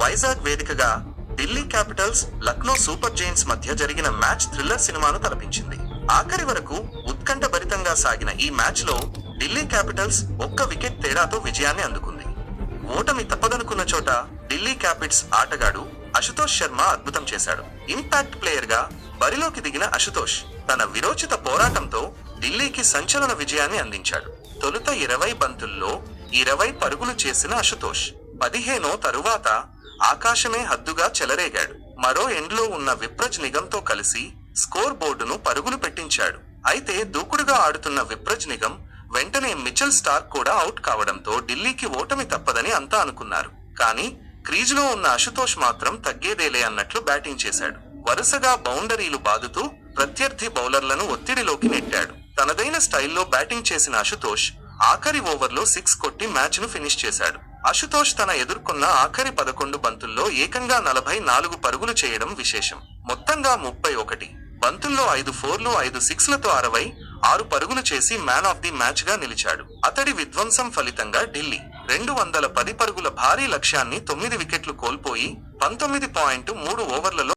వైజాగ్ వేదికగా Delhi Capitals Lucknow Super Giants మధ్య జరిగిన మ్యాచ్ థ్రిల్లర్ సినిమాను తలపించింది. ఆఖరి వరకు ఉత్కంఠభరితంగా సాగిన ఈ మ్యాచ్లో ఢిల్లీ క్యాపిటల్స్ ఒక్క వికెట్ తేడాతో విజయాన్ని అందుకుంది. ఓటమి తప్పదనుకున్న చోట ఢిల్లీ క్యాపిట్స్ ఆటగాడు అశుతోష్ శర్మ అద్భుతం చేశాడు. ఇంపాక్ట్ ప్లేయర్గా బరిలోకి దిగిన అశుతోష్ తన విరోచిత పోరాటంతో ఢిల్లీకి సంచలన విజయాన్ని అందించాడు. తొలుత ఇరవై బంతుల్లో ఇరవై పరుగులు చేసిన అశుతోష్ పదిహేనో తరువాత ఆకాశమే హద్దుగా చెలరేగాడు. మరో ఎండ్లో ఉన్న విప్రజ్ నిగంతో కలిసి స్కోర్ బోర్డును పరుగులు పెట్టించాడు. అయితే దూకుడుగా ఆడుతున్న విప్రజ్ నిగం వెంటనే మిచెల్ స్టార్ కూడా అవుట్ కావడంతో ఢిల్లీకి ఓటమి తప్పదని అంతా అనుకున్నారు. కానీ క్రీజులో ఉన్న అశుతోష్ మాత్రం తగ్గేదేలే అన్నట్లు బ్యాటింగ్ చేశాడు. వరుసగా బౌండరీలు బాదుతూ ప్రత్యర్థి బౌలర్లను ఒత్తిడిలోకి నెట్టాడు. తనదైన స్టైల్లో బ్యాటింగ్ చేసిన అశుతోష్ ఆఖరి ఓవర్లో సిక్స్ కొట్టి మ్యాచ్ను ఫినిష్ చేశాడు. అశుతోష్ తన ఎదుర్కొన్న ఆఖరి పదకొండు బంతుల్లో ఏకంగా నలభై నాలుగు పరుగులు చేయడం విశేషం. మొత్తంగా ముప్పై ఒకటి. బంతుల్లో ఐదు ఫోర్లు ఐదు సిక్స్లతో అరవై ఆరు పరుగులు చేసి మ్యాన్ ఆఫ్ ది మ్యాచ్గా నిలిచాడు. అతడి విధ్వంసం ఫలితంగా ఢిల్లీ రెండు వందల పది పరుగుల భారీ లక్ష్యాన్ని తొమ్మిది వికెట్లు కోల్పోయి పంతొమ్మిది పాయింట్ మూడు ఓవర్లలో